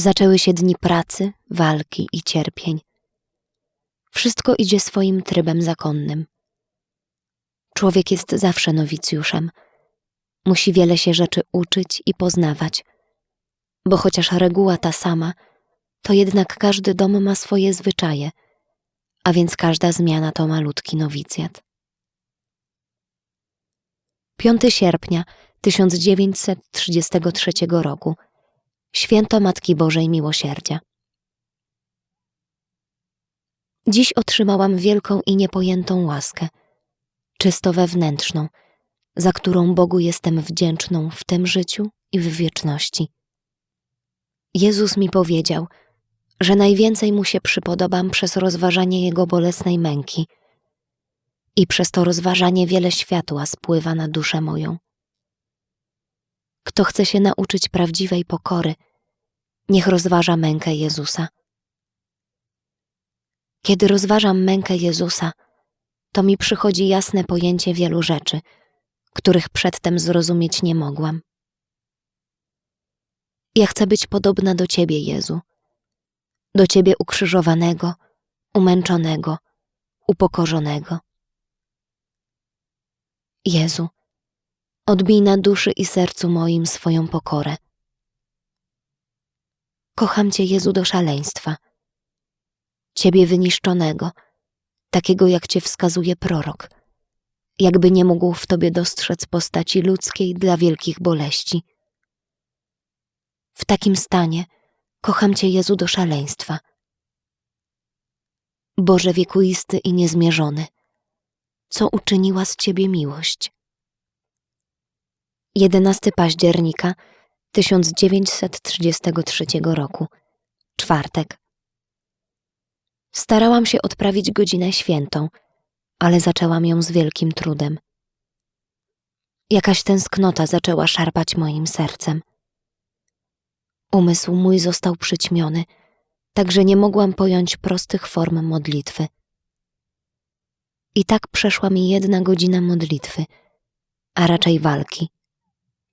Zaczęły się dni pracy, walki i cierpień. Wszystko idzie swoim trybem zakonnym. Człowiek jest zawsze nowicjuszem. Musi wiele się rzeczy uczyć i poznawać, bo chociaż reguła ta sama, to jednak każdy dom ma swoje zwyczaje, a więc każda zmiana to malutki nowicjat. 5 sierpnia 1933 roku Święto Matki Bożej Miłosierdzia. Dziś otrzymałam wielką i niepojętą łaskę, czysto wewnętrzną, za którą Bogu jestem wdzięczną w tym życiu i w wieczności. Jezus mi powiedział, że najwięcej mu się przypodobam przez rozważanie jego bolesnej męki i przez to rozważanie wiele światła spływa na duszę moją. Kto chce się nauczyć prawdziwej pokory, niech rozważa mękę Jezusa. Kiedy rozważam mękę Jezusa, to mi przychodzi jasne pojęcie wielu rzeczy, których przedtem zrozumieć nie mogłam. Ja chcę być podobna do Ciebie, Jezu, do Ciebie ukrzyżowanego, umęczonego, upokorzonego. Jezu, odbij na duszy i sercu moim swoją pokorę. Kocham Cię, Jezu, do szaleństwa. Ciebie wyniszczonego, takiego jak Cię wskazuje prorok, jakby nie mógł w Tobie dostrzec postaci ludzkiej dla wielkich boleści. W takim stanie kocham Cię, Jezu, do szaleństwa. Boże wiekuisty i niezmierzony, co uczyniła z Ciebie miłość? 11 października 1933 roku, czwartek. Starałam się odprawić godzinę świętą, ale zaczęłam ją z wielkim trudem. Jakaś tęsknota zaczęła szarpać moim sercem. Umysł mój został przyćmiony, tak że nie mogłam pojąć prostych form modlitwy. I tak przeszła mi jedna godzina modlitwy, a raczej walki.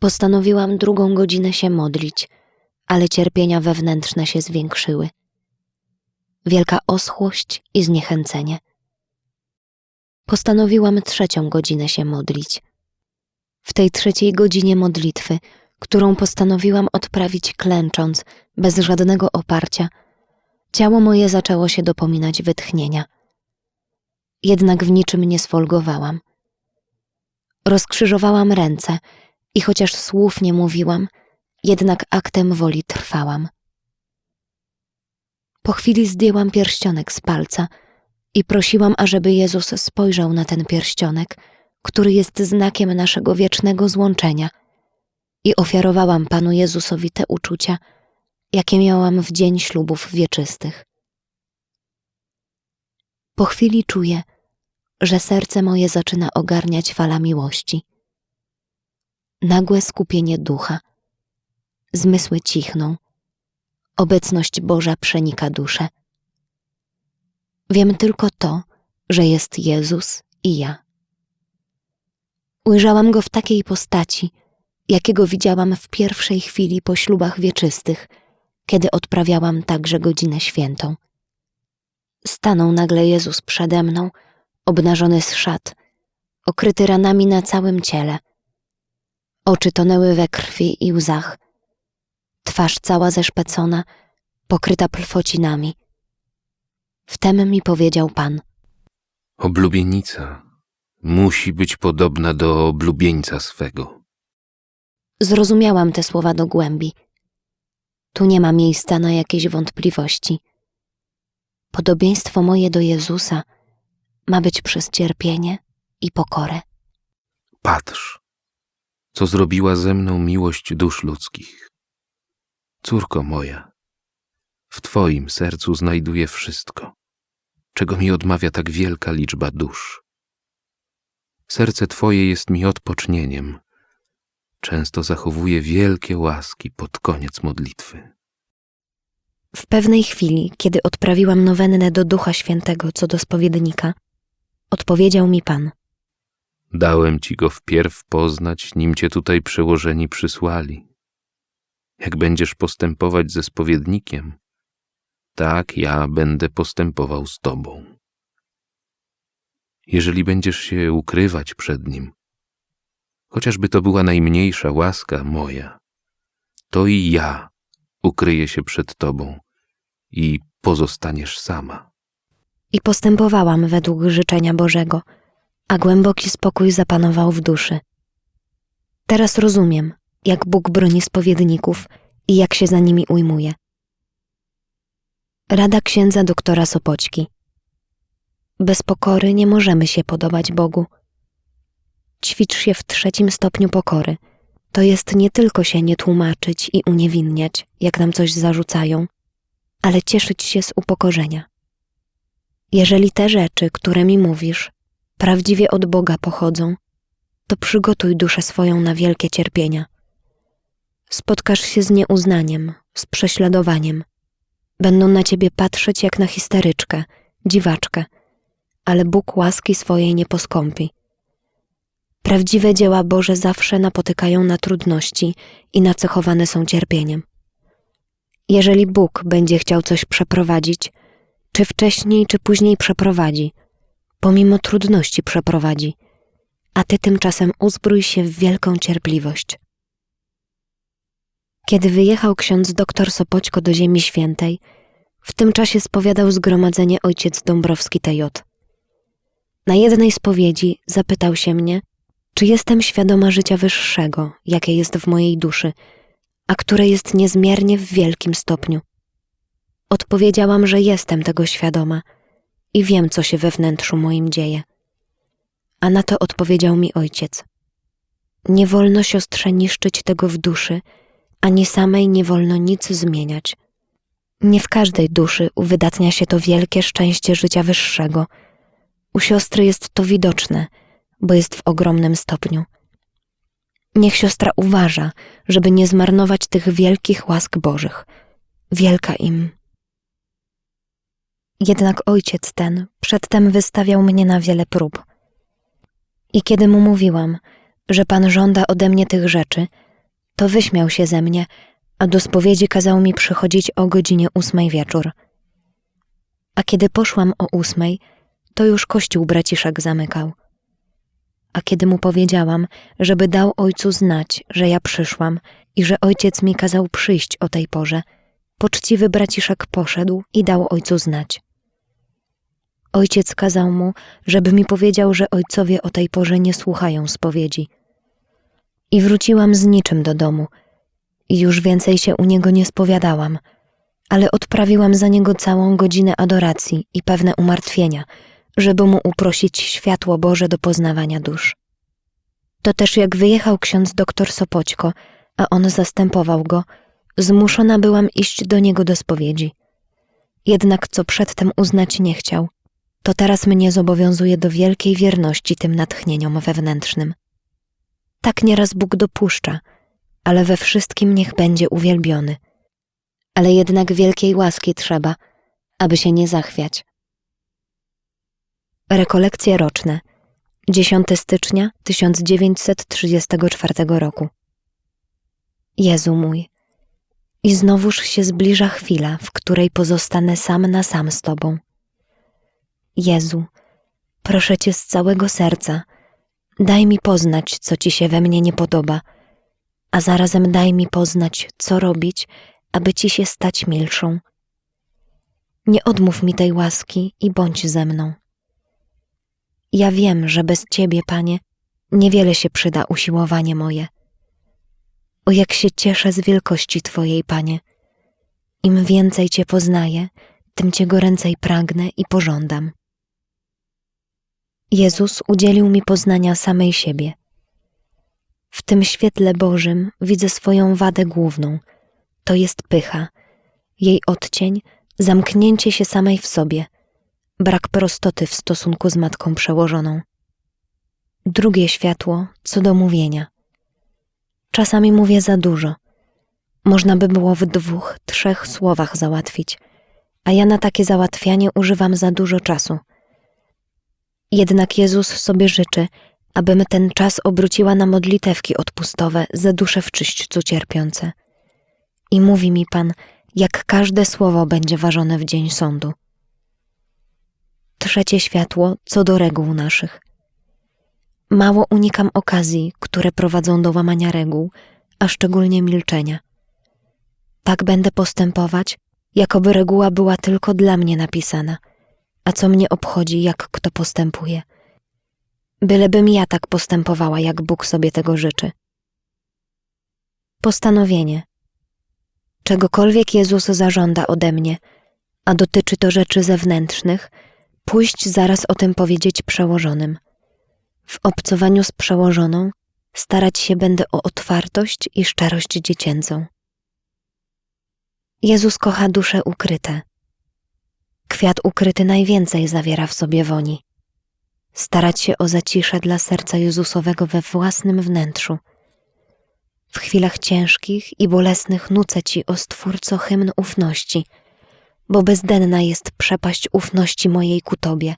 Postanowiłam drugą godzinę się modlić, ale cierpienia wewnętrzne się zwiększyły. Wielka oschłość i zniechęcenie. Postanowiłam trzecią godzinę się modlić. W tej trzeciej godzinie modlitwy, którą postanowiłam odprawić klęcząc, bez żadnego oparcia, ciało moje zaczęło się dopominać wytchnienia. Jednak w niczym nie sfolgowałam. Rozkrzyżowałam ręce i chociaż słów nie mówiłam, jednak aktem woli trwałam. Po chwili zdjęłam pierścionek z palca i prosiłam, ażeby Jezus spojrzał na ten pierścionek, który jest znakiem naszego wiecznego złączenia, i ofiarowałam Panu Jezusowi te uczucia, jakie miałam w dzień ślubów wieczystych. Po chwili czuję, że serce moje zaczyna ogarniać fala miłości nagłe skupienie ducha. Zmysły cichną. Obecność Boża przenika duszę. Wiem tylko to, że jest Jezus i ja. Ujrzałam go w takiej postaci, jakiego widziałam w pierwszej chwili po ślubach wieczystych, kiedy odprawiałam także godzinę świętą. Stanął nagle Jezus przede mną, obnażony z szat, okryty ranami na całym ciele – Oczy tonęły we krwi i łzach. Twarz cała zeszpecona, pokryta plwocinami. Wtem mi powiedział Pan. Oblubienica musi być podobna do oblubieńca swego. Zrozumiałam te słowa do głębi. Tu nie ma miejsca na jakieś wątpliwości. Podobieństwo moje do Jezusa ma być przez cierpienie i pokorę. Patrz, co zrobiła ze mną miłość dusz ludzkich. Córko moja, w Twoim sercu znajduję wszystko, czego mi odmawia tak wielka liczba dusz. Serce Twoje jest mi odpocznieniem, często zachowuje wielkie łaski pod koniec modlitwy. W pewnej chwili, kiedy odprawiłam nowennę do Ducha Świętego co do spowiednika, odpowiedział mi Pan – Dałem ci go wpierw poznać, nim cię tutaj przełożeni przysłali. Jak będziesz postępować ze spowiednikiem, tak ja będę postępował z tobą. Jeżeli będziesz się ukrywać przed nim, chociażby to była najmniejsza łaska moja, to i ja ukryję się przed tobą i pozostaniesz sama. I postępowałam według życzenia Bożego, a głęboki spokój zapanował w duszy. Teraz rozumiem, jak Bóg broni spowiedników i jak się za nimi ujmuje. Rada księdza doktora Sopoćki. Bez pokory nie możemy się podobać Bogu. Ćwicz się w trzecim stopniu pokory. To jest nie tylko się nie tłumaczyć i uniewinniać, jak nam coś zarzucają, ale cieszyć się z upokorzenia. Jeżeli te rzeczy, które mi mówisz, prawdziwie od Boga pochodzą, to przygotuj duszę swoją na wielkie cierpienia. Spotkasz się z nieuznaniem, z prześladowaniem. Będą na ciebie patrzeć jak na histeryczkę, dziwaczkę, ale Bóg łaski swojej nie poskąpi. Prawdziwe dzieła Boże zawsze napotykają na trudności i nacechowane są cierpieniem. Jeżeli Bóg będzie chciał coś przeprowadzić, czy wcześniej, czy później przeprowadzi, pomimo trudności przeprowadzi, a ty tymczasem uzbrój się w wielką cierpliwość. Kiedy wyjechał ksiądz doktor Sopoćko do Ziemi Świętej, w tym czasie spowiadał zgromadzenie ojciec Dąbrowski TJ. Na jednej spowiedzi zapytał się mnie, czy jestem świadoma życia wyższego, jakie jest w mojej duszy, a które jest niezmiernie w wielkim stopniu. Odpowiedziałam, że jestem tego świadoma i wiem, co się we wnętrzu moim dzieje. A na to odpowiedział mi ojciec: Nie wolno siostrze niszczyć tego w duszy, ani samej nie wolno nic zmieniać. Nie w każdej duszy uwydatnia się to wielkie szczęście życia wyższego. U siostry jest to widoczne, bo jest w ogromnym stopniu. Niech siostra uważa, żeby nie zmarnować tych wielkich łask Bożych. Wielka im. Jednak ojciec ten przedtem wystawiał mnie na wiele prób. I kiedy mu mówiłam, że pan żąda ode mnie tych rzeczy, to wyśmiał się ze mnie, a do spowiedzi kazał mi przychodzić o godzinie ósmej wieczór. A kiedy poszłam o ósmej, to już kościół braciszek zamykał. A kiedy mu powiedziałam, żeby dał ojcu znać, że ja przyszłam i że ojciec mi kazał przyjść o tej porze, poczciwy braciszek poszedł i dał ojcu znać. Ojciec kazał mu, żeby mi powiedział, że ojcowie o tej porze nie słuchają spowiedzi. I wróciłam z niczym do domu i już więcej się u niego nie spowiadałam, ale odprawiłam za niego całą godzinę adoracji i pewne umartwienia, żeby mu uprosić światło Boże do poznawania dusz. To też jak wyjechał ksiądz doktor Sopoćko, a on zastępował go, zmuszona byłam iść do niego do spowiedzi. Jednak co przedtem uznać nie chciał, to teraz mnie zobowiązuje do wielkiej wierności tym natchnieniom wewnętrznym. Tak nieraz Bóg dopuszcza, ale we wszystkim niech będzie uwielbiony. Ale jednak wielkiej łaski trzeba, aby się nie zachwiać. Rekolekcje roczne 10 stycznia 1934 roku Jezu mój, i znowuż się zbliża chwila, w której pozostanę sam na sam z Tobą. Jezu, proszę Cię z całego serca, daj mi poznać, co Ci się we mnie nie podoba, a zarazem daj mi poznać, co robić, aby Ci się stać milszą. Nie odmów mi tej łaski i bądź ze mną. Ja wiem, że bez Ciebie, Panie, niewiele się przyda usiłowanie moje. O jak się cieszę z wielkości Twojej, Panie. Im więcej Cię poznaję, tym Cię goręcej pragnę i pożądam. Jezus udzielił mi poznania samej siebie. W tym świetle Bożym widzę swoją wadę główną to jest pycha, jej odcień, zamknięcie się samej w sobie, brak prostoty w stosunku z matką przełożoną. Drugie światło co do mówienia. Czasami mówię za dużo. Można by było w dwóch, trzech słowach załatwić, a ja na takie załatwianie używam za dużo czasu. Jednak Jezus sobie życzy, abym ten czas obróciła na modlitewki odpustowe za dusze w czyśćcu cierpiące. I mówi mi Pan, jak każde słowo będzie ważone w dzień sądu. Trzecie światło co do reguł naszych. Mało unikam okazji, które prowadzą do łamania reguł, a szczególnie milczenia. Tak będę postępować, jakoby reguła była tylko dla mnie napisana, a co mnie obchodzi, jak kto postępuje. Bylebym ja tak postępowała, jak Bóg sobie tego życzy. Postanowienie. Czegokolwiek Jezus zażąda ode mnie, a dotyczy to rzeczy zewnętrznych, pójść zaraz o tym powiedzieć przełożonym. W obcowaniu z przełożoną starać się będę o otwartość i szczerość dziecięcą. Jezus kocha dusze ukryte. Kwiat ukryty najwięcej zawiera w sobie woni. Starać się o zaciszę dla serca Jezusowego we własnym wnętrzu. W chwilach ciężkich i bolesnych nucę Ci, o Stwórco, hymn ufności, bo bezdenna jest przepaść ufności mojej ku Tobie,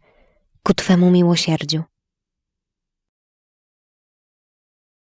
ku Twemu miłosierdziu.